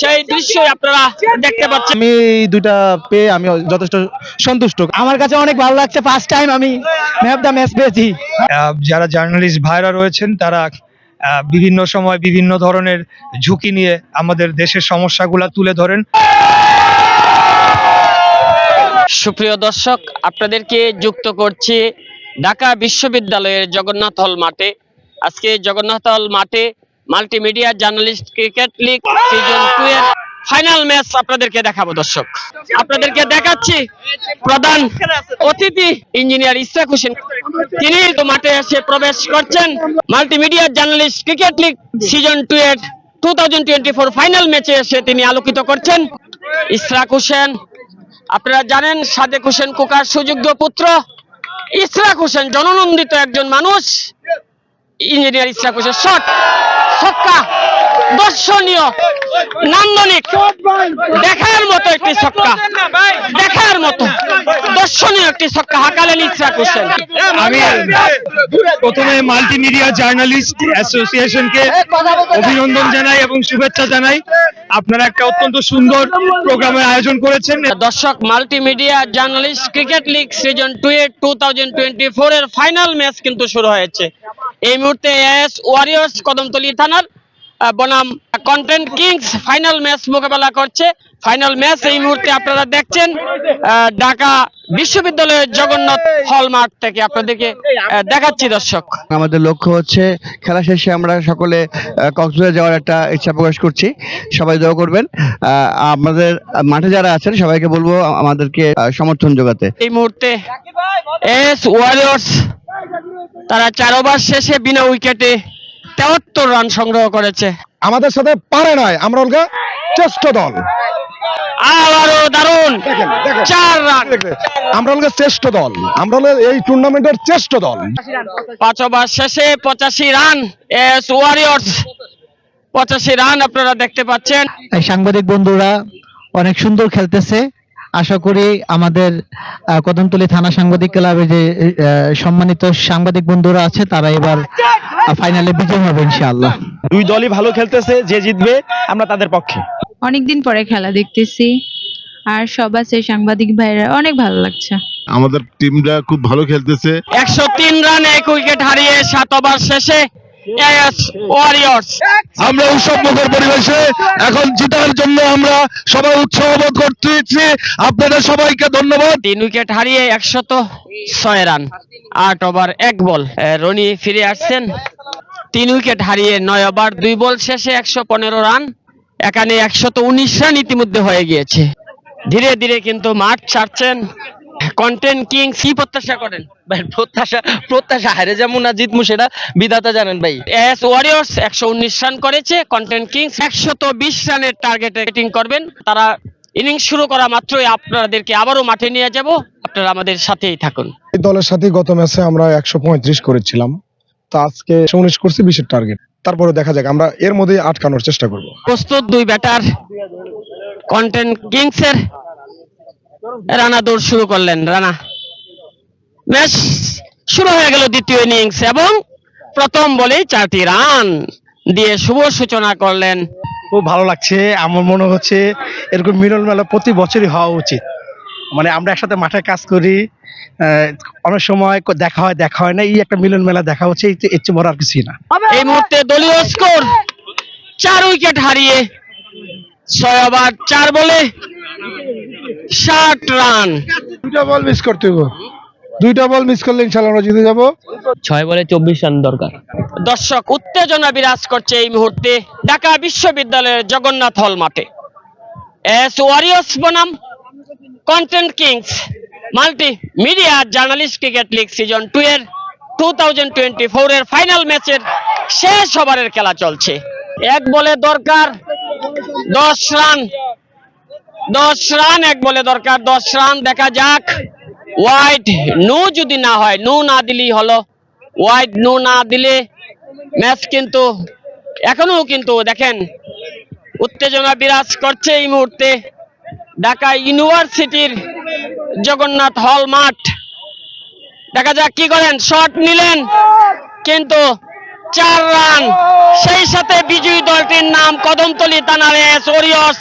সেই দৃশ্যই আপনারা দেখতে পাচ্ছেন। আমি এই দুইটা পেয়ে আমি যথেষ্ট সন্তুষ্ট। আমার কাছে অনেক ভালো লাগছে ফার্স্ট টাইম আমি ম্যাপ দ্য ম্যাচ পেয়েছি। আহ, যারা জার্নালিস্ট ভাইরা রয়েছেন তারা আহ, বিভিন্ন সময় বিভিন্ন ধরনের ঝুঁকি নিয়ে আমাদের দেশের সমস্যাগুলা তুলে ধরেন। সুপ্রিয় দর্শক আপনাদেরকে যুক্ত করছি ঢাকা বিশ্ববিদ্যালয়ের জগন্নাথ হল মাঠে। আজকে জগন্নাথ হল মাঠে multimedia journalist cricket league season two এর ফাইনাল ম্যাচ আপনাদেরকে দেখাবো, দর্শক। আপনাদেরকে দেখাচ্ছি প্রধান অতিথি ইঞ্জিনিয়ার ইসরাক হোসেন। তিনি তো মাঠে এসে প্রবেশ করছেন। Multimedia journalist cricket league season two এর টু ফাইনাল ম্যাচে এসে তিনি আলোকিত করছেন। ইসরাক হোসেন, আপনারা জানেন, সাদেক হোসেন কুকার সুযোগ্য পুত্র। ইসরাক হোসেন জননন্দিত একজন মানুষ। ইঞ্জিনিয়ার ইসরাক হোসেন শট দর্শনীয় নান্দনিক। দেখার মতো একটি ছক্কা। দেখার মতো। দর্শনীয় একটি ছক্কা হাকালেন ইসরাক হোসেন আমি প্রথমে মাল্টিমিডিয়া জার্নালিস্ট অ্যাসোসিয়েশনকে অভিনন্দন জানাই এবং শুভেচ্ছা জানাই। আপনারা একটা অত্যন্ত সুন্দর প্রোগ্রামের আয়োজন করেছেন। দর্শক multimedia journalist cricket league season two এর টু থাউজেন্ড টোয়েন্টি ফোর এর ফাইনাল ম্যাচ কিন্তু শুরু হয়েছে। এই মুহূর্তে এস ওয়ারিয়র্স কদমতলী থানার বনাম কন্টেন্ট কিংস ফাইনাল ম্যাচ মোকাবেলা করছে। ফাইনাল ম্যাচ এই মুহূর্তে আপনারা দেখছেন ঢাকা বিশ্ববিদ্যালয়ের জগন্নাথ হল মাঠ থেকে আপনাদেরকে দেখাচ্ছি দর্শক। আমাদের লক্ষ্য হচ্ছে খেলা শেষে আমরা সকলে কক্সবাজার যাওয়ার একটা ইচ্ছা প্রকাশ করছি। সবাই দোয়া করবেন। আমাদের মাঠে যারা আছেন সবাইকে বলব আমাদেরকে সমর্থন যোগাতে। এই মুহূর্তে এস ওয়ারিয়র্স তারা চার ওভার শেষে বিনা উইকেটে তেহাত্তর রান সংগ্রহ করেছে। আমাদের সাথে পারে নয় আমরা হলকা শ্রেষ্ঠ দল। আবারও দারুণ। চার রান। আমরা হলকা শ্রেষ্ঠ দল আমরা হলো এই টুর্নামেন্টের শ্রেষ্ঠ দল। পাঁচ ওভার শেষে পঁচাশি রান এস ওয়ারিয়র্স। পঁচাশি রান আপনারা দেখতে পাচ্ছেন। এই সাংবাদিক বন্ধুরা অনেক সুন্দর খেলতেছে। আশা করি আমাদের কদমতলী থানা সাংবাদিক ক্লাবে যে সম্মানিত সাংবাদিক বন্ধুরা আছে তারা এবার ফাইনালে বিজয় হবে ইনশাআল্লাহ। দুই দলই ভালো খেলতেছে যে জিতবে আমরা তাদের পক্ষে। অনেকদিন পরে খেলা দেখতেছি আর সব আছে সাংবাদিক ভাইরা অনেক ভালো লাগছে। আমাদের টিমটা খুব ভালো খেলতেছে। একশো তিন রান এক উইকেট হারিয়ে সাত ওভার শেষে আমরা উৎসব মুখর পরিবেশে এখন জিতার জন্য আমরা সবাই উৎসাহ বোধ করতেছি। আপনাদের সবাইকে ধন্যবাদ। তিন উইকেট হারিয়ে একশত ছয় রান আট ওভার এক বল। রনি ফিরে আসছেন। তিন উইকেট হারিয়ে নয় ওভার দুই বল শেষে একশো পনেরো রান। এখানে একশত উনিশ রান ইতিমধ্যে হয়ে গিয়েছে। ধীরে ধীরে কিন্তু মাঠ ছাড়ছেন কন্টেন্ট কিং কি প্রত্যাশা করেন? ভাই প্রত্যাশা প্রত্যাশা হারে যেমন না জিতমু সেটা বিধাতা জানেন ভাই। এস ওয়ারিয়র্স একশো উনিশ রান করেছে কন্টেন্ট কিংস একশত বিশ রানের টার্গেটে ব্যাটিং করবেন। তারা ইনিংস শুরু করা মাত্রই আপনাদেরকে আবারও মাঠে নিয়ে যাব। আপনারা আমাদের সাথেই থাকুন। এই দলের সাথে গত ম্যাচে আমরা একশো পঁয়ত্রিশ করেছিলাম। তো আজকে উনিশ করছি বিশের টার্গেট তারপরে দেখা যাক আমরা এর মধ্যে আটকানোর চেষ্টা করব। প্রস্তুত দুই ব্যাটার কন্টেন্ট কিংস এর রানা দৌড় শুরু করলেন রানা। ম্যাচ শুরু হয়ে গেল দ্বিতীয় ইনিংস এবং প্রথম বলেই চারটি রান দিয়ে শুভ সূচনা করলেন। খুব ভালো লাগছে আমার মনে হচ্ছে এরকম মিলন মেলা প্রতি বছরই হওয়া উচিত। মানে আমরা একসাথে মাঠে কাজ করি অনেক সময় দেখা হয় দেখা হয় না এই একটা মিলন মেলা দেখা হচ্ছে এর চেয়ে বড় আর কিছুই না। এই মুহূর্তে দলীয় স্কোর চার উইকেট হারিয়ে ছয় ওভার চার বলে ষাট রান। দুইটা বল মিস করতে হবে দুইটা বল মিস করলে ইনশাল্লাহ আমরা জিতে যাব। ছয় বলে চব্বিশ রান দরকার। দর্শক উত্তেজনা বিরাজ করছে এই মুহূর্তে ঢাকা বিশ্ববিদ্যালয়ের জগন্নাথ হল মাঠে। এস ওয়ারিয়র্স বনাম content kings multi media journalist cricket league season two এর টু থাউজেন্ড টোয়েন্টি ফোর এর ফাইনাল ম্যাচের শেষ ওভারের খেলা চলছে। এক বলে দরকার দশ রান। দশ রান, এক বলে দরকার, দশ রান, দেখা যাক। ওয়াইড নো যদি না হয়, নো না দিলেই হলো। ওয়াইড নো না দিলে ম্যাচ কিন্তু এখনও কিন্তু দেখেন, উত্তেজনা বিরাজ করছে এই মুহূর্তে। ঢাকা ইউনিভার্সিটির জগন্নাথ হল মাঠ। দেখা যাক কি করেন শট নিলেন। কিন্তু চার রান। সেই সাথে বিজয়ী দলটির নাম কদমতলী এস ওরিয়র্স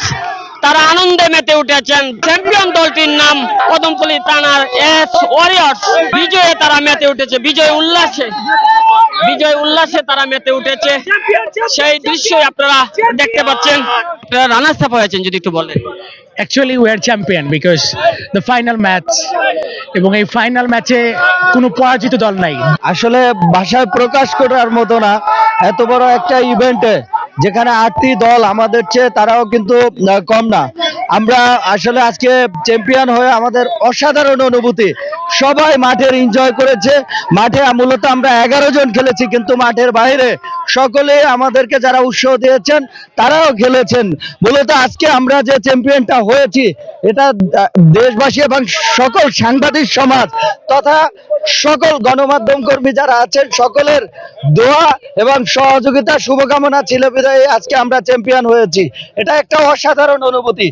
তারা আনন্দে মেতে উঠেছেন। চ্যাম্পিয়ন দলটির নাম কদমতলী থানার এস ওয়ারিয়র্স বিজয়ে তারা মেতে উঠেছে বিজয় উল্লাসে। বিজয় উল্লাসে তারা মেতে উঠেছে। সেই দৃশ্যই আপনারা দেখতে পাচ্ছেন। রানার্স আপ হয়েছেন যদি একটু বলেন। Actually we are champion because the final match এবং এই ফাইনাল ম্যাচে কোনো পরাজিত দল নাই। আসলে ভাষায় প্রকাশ করার মতো না। এত বড় একটা ইভেন্টে যেখানে আটটি দল আমাদের চেয়ে তারাও কিন্তু কম না। আমরা আসলে আজকে চ্যাম্পিয়ন হয়ে আমাদের অসাধারণ অনুভূতি, সবাই মাঠের এনজয় করেছে। মাঠে মূলত আমরা এগারো জন খেলেছি, কিন্তু মাঠের বাইরে সকলে আমাদেরকে যারা উৎসাহ দিয়েছেন, তারাও খেলেছেন। মূলত আজকে আমরা যে চ্যাম্পিয়নটা হয়েছি, এটা দেশবাসী এবং সকল সাংবাদিক সমাজ তথা সকল গণমাধ্যম কর্মী যারা আছেন সকলের দোয়া এবং সহযোগিতা শুভকামনা ছিল বিদায়। আজকে আমরা চ্যাম্পিয়ন হয়েছি। এটা একটা অসাধারণ অনুভূতি।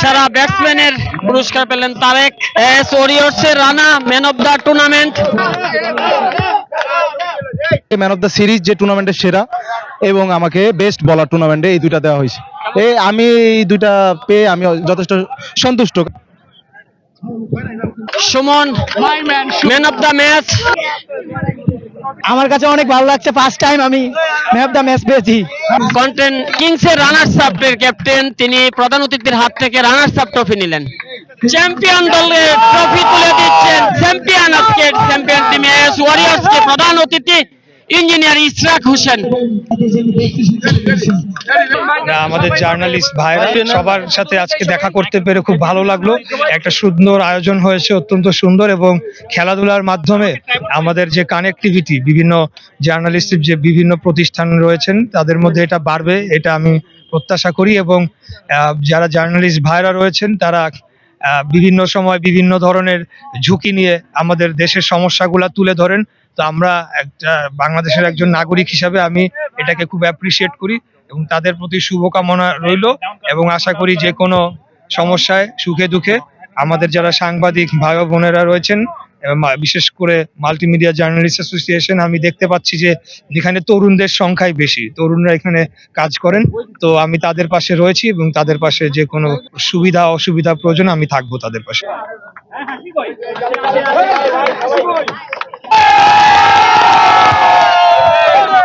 সারা ব্যাটসম্যানের পুরস্কার পেলেন তারেক। এস ওরিয়র্স এর Rana man of the tournament man of the series যে টুর্নামেন্টের সেরা এবং আমাকে বেস্ট বলার টুর্নামেন্টে এই দুইটা দেওয়া হয়েছে। এই আমি এই দুইটা পেয়ে আমি যথেষ্ট সন্তুষ্ট। Suman man of the match আমার কাছে অনেক ভালো লাগছে ফার্স্ট টাইম আমি ম্যান অফ দ্য ম্যাচ পেয়েছি। কন্টেন্ট কিংস এর রানার্স আপ এর ক্যাপ্টেন তিনি প্রধান অতিথির হাত থেকে রানার্স আপ ট্রফি নিলেন। চ্যাম্পিয়ন দলের ট্রফি তুলে দিচ্ছেন চ্যাম্পিয়ন আজকে চ্যাম্পিয়ন টিম এস ওয়ারিয়র্স কে প্রধান অতিথি ইঞ্জিনিয়ার ইসরাক হোসেন। আমাদের জার্নালিস্ট ভাইরা সবার সাথে আজকে দেখা করতে পেরে খুব ভালো লাগল। একটা সুন্দর আয়োজন হয়েছে অত্যন্ত সুন্দর এবং খেলাধুলার মাধ্যমে আমাদের যে কানেক্টিভিটি বিভিন্ন জার্নালিস্টের যে বিভিন্ন প্রতিষ্ঠান রয়েছেন তাদের মধ্যে এটা বাড়বে এটা আমি প্রত্যাশা করি এবং যারা জার্নালিস্ট ভাইরা রয়েছেন তারা বিভিন্ন সময় বিভিন্ন ধরনের ঝুঁকি নিয়ে আমাদের দেশের সমস্যাগুলা তুলে ধরেন। তো আমরা একটা বাংলাদেশের একজন নাগরিক হিসাবে আমি এটাকে খুব অ্যাপ্রিসিয়েট করি। এবং তাদের প্রতি শুভকামনা রইল এবং আশা করি যে কোনো সমস্যায় সুখে দুঃখে আমাদের যারা সাংবাদিক ভাই বোনেরা রয়েছেন বিশেষ করে মাল্টিমিডিয়া জার্নালিস্ট অ্যাসোসিয়েশন আমি দেখতে পাচ্ছি যে এখানে তরুণদের সংখ্যাই বেশি। তরুণরা এখানে কাজ করেন। তো আমি তাদের পাশে রয়েছি এবং তাদের পাশে যে কোনো সুবিধা, অসুবিধা, প্রয়োজন, আমি থাকব তাদের পাশে।